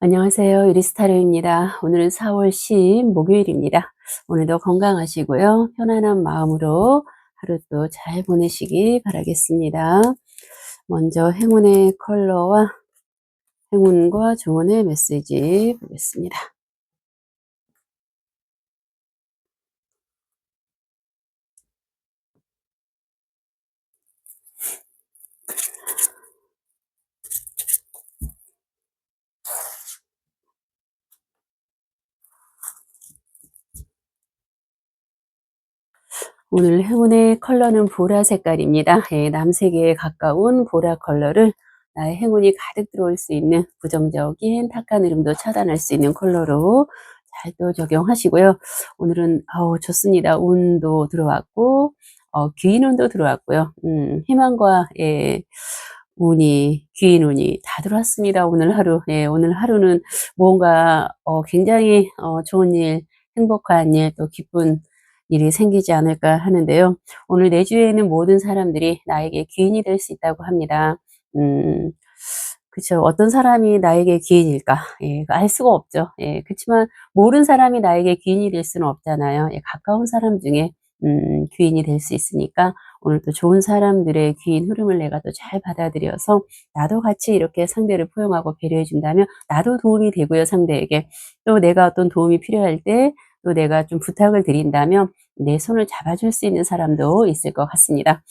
안녕하세요. 유리스타르입니다. 오늘은 4월 10 목요일입니다. 오늘도 건강하시고요. 편안한 마음으로 하루 또 잘 보내시기 바라겠습니다. 먼저 행운의 컬러와 행운과 조언의 메시지 보겠습니다. 오늘 행운의 컬러는 보라 색깔입니다. 예, 남색에 가까운 보라 컬러를 나의 행운이 가득 들어올 수 있는 부정적인 탁한 흐름도 차단할 수 있는 컬러로 잘 또 적용하시고요. 오늘은 아우 좋습니다. 운도 들어왔고 어, 귀인 운도 들어왔고요. 음, 희망과 예, 운이 귀인 운이 다 들어왔습니다. 오늘 하루 예, 오늘 하루는 뭔가 어, 굉장히 어, 좋은 일, 행복한 일, 또 기쁜 일이 생기지 않을까 하는데요. 오늘 내주에는 모든 사람들이 나에게 귀인이 될 수 있다고 합니다. 음, 그쵸. 어떤 사람이 나에게 귀인일까? 예, 알 수가 없죠. 예, 그렇지만 모든 사람이 나에게 귀인이 될 수는 없잖아요. 예, 가까운 사람 중에 음, 귀인이 될 수 있으니까 오늘 또 좋은 사람들의 귀인 흐름을 내가 또 잘 받아들여서 나도 같이 이렇게 상대를 포용하고 배려해 준다면 나도 도움이 되고요, 상대에게. 또 내가 어떤 도움이 필요할 때 또 내가 좀 부탁을 드린다면 내 손을 잡아줄 수 있는 사람도 있을 것 같습니다.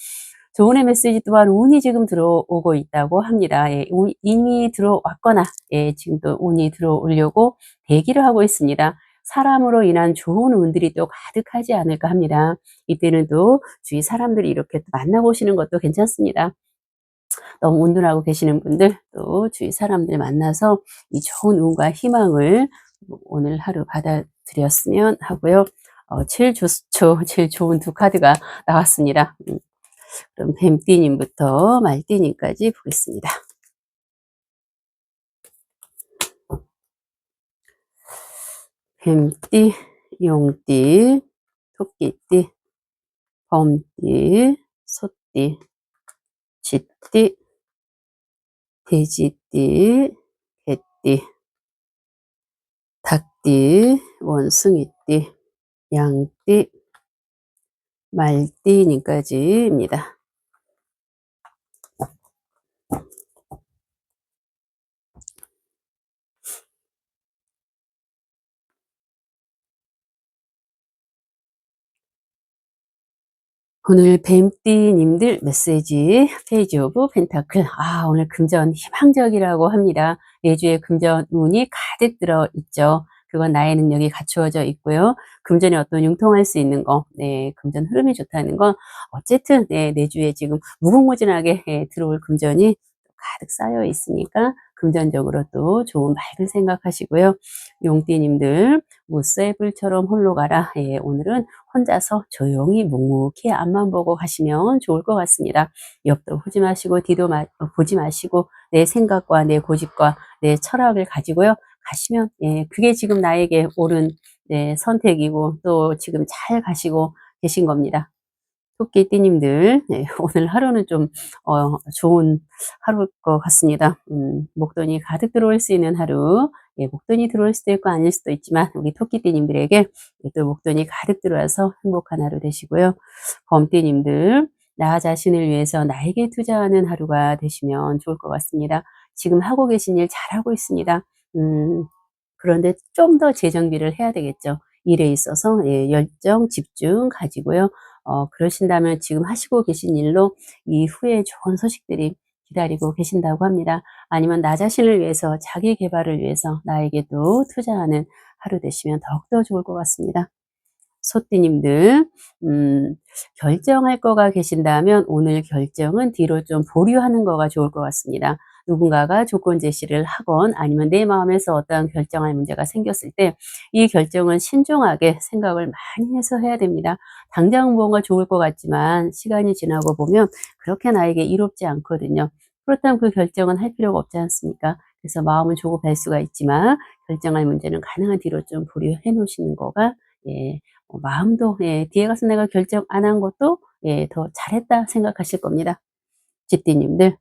조언의 메시지 또한 운이 지금 들어오고 있다고 합니다. 예, 이미 들어왔거나 예, 지금도 운이 들어오려고 대기를 하고 있습니다. 사람으로 인한 좋은 운들이 또 가득하지 않을까 합니다. 이때는 또 주위 사람들이 이렇게 만나보시는 것도 괜찮습니다. 너무 운둔하고 계시는 분들 또 주위 사람들 만나서 이 좋은 운과 희망을 오늘 하루 받아들였으면 하고요. 어, 제일 좋죠. 제일 좋은 두 카드가 나왔습니다. 음, 그럼 뱀띠님부터 말띠님까지 보겠습니다. 뱀띠, 용띠, 토끼띠, 범띠, 소띠, 쥐띠, 돼지띠, 개띠, 닭 띠, 원숭이띠, 양띠, 말띠님까지입니다. 오늘 뱀띠님들 메시지 페이지 오브 펜타클 아 오늘 금전 희망적이라고 합니다. 내주에 금전 운이 가득 들어 있죠. 그건 나의 능력이 갖추어져 있고요. 금전에 어떤 융통할 수 있는 거, 네, 금전 흐름이 좋다는 건 어쨌든 네, 내주에 지금 무궁무진하게 예, 들어올 금전이 가득 쌓여 있으니까 금전적으로 또 좋은 밝은 생각하시고요. 용띠님들 무쇠 불처럼 홀로 가라. 예, 오늘은 혼자서 조용히 묵묵히 앞만 보고 가시면 좋을 것 같습니다. 옆도 보지 마시고 뒤도 마, 보지 마시고 내 생각과 내 고집과 내 철학을 가지고요. 가시면 예, 그게 지금 나에게 옳은 네, 선택이고 또 지금 잘 가시고 계신 겁니다. 토끼띠님들 네, 오늘 하루는 좀 어, 좋은 하루일 것 같습니다. 음, 목돈이 가득 들어올 수 있는 하루 예, 목돈이 들어올 수도 있고 아닐 수도 있지만 우리 토끼띠님들에게 또 목돈이 가득 들어와서 행복한 하루 되시고요. 범띠님들 나 자신을 위해서 나에게 투자하는 하루가 되시면 좋을 것 같습니다. 지금 하고 계신 일 잘하고 있습니다. 음, 그런데 좀 더 재정비를 해야 되겠죠. 일에 있어서 예, 열정, 집중 가지고요. 어, 그러신다면 지금 하시고 계신 일로 이후에 좋은 소식들이 기다리고 계신다고 합니다. 아니면 나 자신을 위해서 자기 개발을 위해서 나에게도 투자하는 하루 되시면 더욱더 좋을 것 같습니다. 소띠님들 음, 결정할 거가 계신다면 오늘 결정은 뒤로 좀 보류하는 거가 좋을 것 같습니다. 누군가가 조건 제시를 하건 아니면 내 마음에서 어떤 결정할 문제가 생겼을 때 이 결정은 신중하게 생각을 많이 해서 해야 됩니다. 당장 뭔가 좋을 것 같지만 시간이 지나고 보면 그렇게 나에게 이롭지 않거든요. 그렇다면 그 결정은 할 필요가 없지 않습니까? 그래서 마음은 조급할 수가 있지만 결정할 문제는 가능한 뒤로 좀 보류해 놓으시는 거가 예, 어, 마음도 예, 뒤에 가서 내가 결정 안 한 것도 예, 더 잘했다 생각하실 겁니다. 집디님들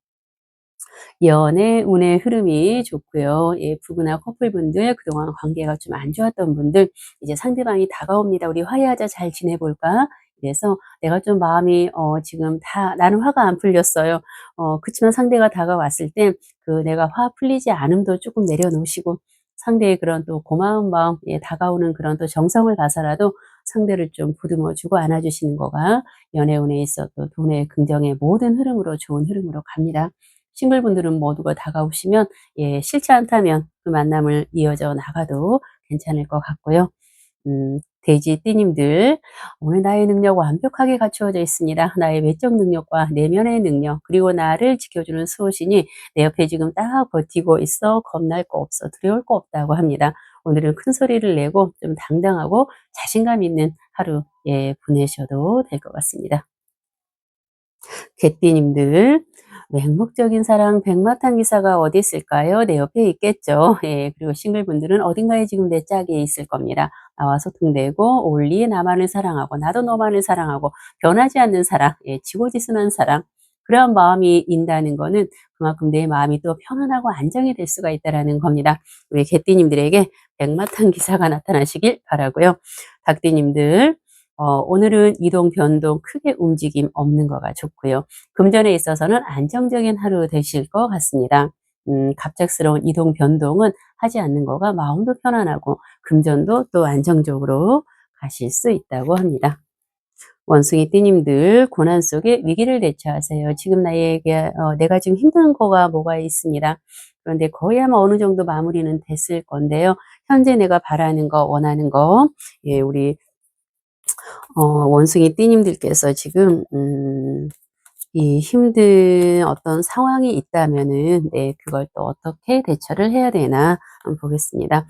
연애 운의 흐름이 좋고요. 예 부부나 커플분들 그동안 관계가 좀 안 좋았던 분들 이제 상대방이 다가옵니다. "우리 화해하자. 잘 지내볼까?" 이래서 내가 좀 마음이 어 지금 다 나는 화가 안 풀렸어요. 어 그치만 상대가 다가왔을 때 그 내가 화 풀리지 않음도 쪼끔 내려놓으시고 상대의 그런 또 고마운 마음 예 다가오는 그런 또 정성을 봐서라도 상대를 좀 보듬어 주고 안아 주시는 거가 연애 운에 있어 또 돈의 긍정의 모든 흐름으로 좋은 흐름으로 갑니다. 싱글분들은 모두가 다가오시면 예 싫지 않다면 그 만남을 이어져 나가도 괜찮을 것 같고요. 음 돼지 띠님들 오늘 나의 능력 완벽하게 갖추어져 있습니다. 나의 외적 능력과 내면의 능력 그리고 나를 지켜주는 수호신이 내 옆에 지금 딱 버티고 있어 겁날 거 없어 두려울 거 없다고 합니다. 오늘은 큰 소리를 내고 좀 당당하고 자신감 있는 하루 예 보내셔도 될 것 같습니다. 개띠님들 맹목적인 사랑 백마탄 기사가 어디 있을까요? 내 옆에 있겠죠. 예, 그리고 싱글분들은 어딘가에 지금 내 짝이 있을 겁니다. 나와 소통되고 올리 나만을 사랑하고 나도 너만을 사랑하고 변하지 않는 사랑, 예, 지고지순한 사랑 그러한 마음이 인다는 거는 그만큼 내 마음이 또 편안하고 안정이 될 수가 있다라는 겁니다. 우리 개띠님들에게 백마탄 기사가 나타나시길 바라고요. 닭띠님들 어 오늘은 이동 변동 크게 움직임 없는 거가 좋고요. 금전에 있어서는 안정적인 하루 되실 것 같습니다. 음 갑작스러운 이동 변동은 하지 않는 거가 마음도 편안하고 금전도 또 안정적으로 가실 수 있다고 합니다. 원숭이 띠님들 고난 속에 위기를 대처하세요. 지금 나에게 어 내가 지금 힘든 거가 뭐가 있습니다. 그런데 거의 아마 어느 정도 마무리는 됐을 건데요. 현재 내가 바라는 거 원하는 거 예 우리 어 원숭이 띠님들께서 지금 음 이 힘든 어떤 상황이 있다면은 네 그걸 또 어떻게 대처를 해야 되나 한번 보겠습니다.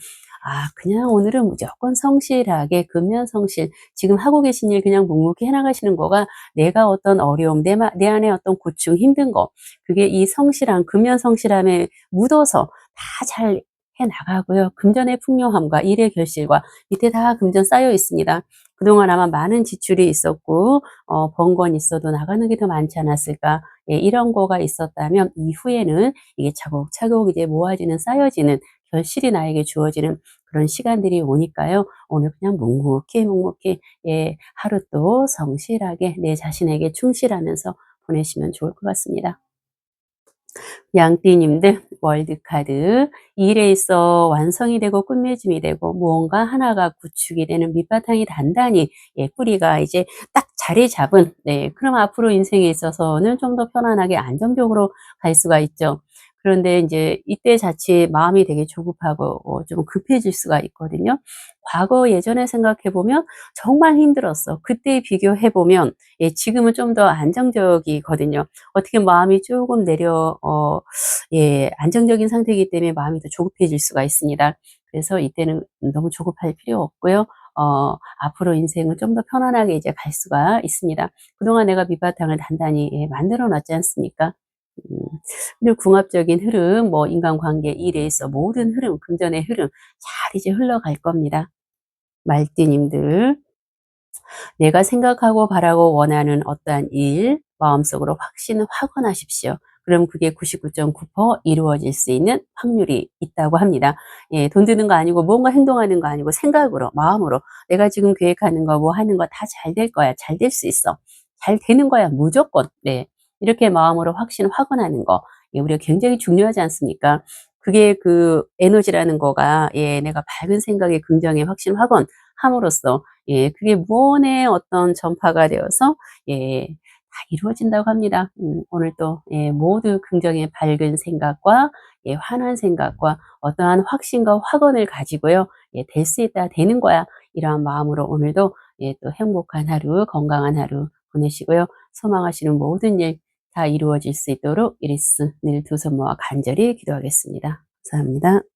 아 그냥 오늘은 무조건 성실하게 근면 성실 지금 하고 계신 일 그냥 묵묵히 해 나가시는 거가 내가 어떤 어려움 내 마 내 안에 어떤 고충 힘든 거 그게 이 성실함 근면 성실함에 묻어서 다 잘 해 나가고요. 금전의 풍요함과 일의 결실과 밑에 다 금전 쌓여 있습니다. 그동안 아마 많은 지출이 있었고 어 번건 있어도 나가는 게 더 많지 않았을까. 예 이런 거가 있었다면 이후에는 이게 차곡차곡 이제 모아지는 쌓여지는 결실이 나에게 주어지는 그런 시간들이 오니까요. 오늘 그냥 묵묵히 묵묵히 예 하루 또 성실하게 내 자신에게 충실하면서 보내시면 좋을 것 같습니다. 양띠님들 월드카드 일에 있어 완성이 되고 끝맺음이 되고 무언가 하나가 구축이 되는 밑바탕이 단단히 예 뿌리가 이제 딱 자리 잡은 네 그럼 앞으로 인생에 있어서는 좀 더 편안하게 안정적으로 갈 수가 있죠. 그런데 인제 이때 자칫 마음이 되게 조급하고 어좀 급해질 수가 있거든요. 과거 예전에 생각해 보면 정말 힘들었어. 그때 비교해 보면 예 지금은 좀 더 안정적이거든요. 어떻게 마음이 쪼금 내려 어 예 안정적인 상태이기 때문에 마음이 더 조급해질 수가 있습니다. 그래서 이때는 너무 조급할 필요 없고요. 어 앞으로 인생은 좀더 편안하게 이제 갈 수가 있습니다. 그동안 내가 밑바탕을 단단히 예 만들어 놨지 않습니까? 음 그리고 궁합적인 흐름 뭐 인간관계, 일에 있어 모든 흐름, 금전의 흐름 잘 이제 흘러갈 겁니다. 말띠님들 내가 생각하고 바라고 원하는 어떠한 일 마음속으로 확신을 확언하십시오. 그럼 그게 99.9% 이루어질 수 있는 확률이 있다고 합니다. 예, 돈 드는 거 아니고 뭔가 행동하는 거 아니고 생각으로, 마음으로 내가 지금 계획하는 거, 뭐 하는 거 다 잘 될 거야. 잘 될 수 있어. 잘 되는 거야. 무조건. 네. 이렇게 마음으로 확신 확언하는 거. 예, 우리가 굉장히 중요하지 않습니까? 그게 그 에너지라는 거가 예, 내가 밝은 생각에 긍정의 확신 확언 함으로써 예, 그게 무언의 어떤 전파가 되어서 예, 다 이루어진다고 합니다. 음, 오늘 또 예, 모두 긍정의 밝은 생각과 예, 환한 생각과 어떠한 확신과 확언을 가지고요. 예, 될 수 있다, 되는 거야. 이러한 마음으로 오늘도 예, 또 행복한 하루, 건강한 하루 보내시고요. 소망하시는 모든 일 다 이루어질 수 있도록 이리스 늘 두 손 모아 간절히 기도하겠습니다. 감사합니다.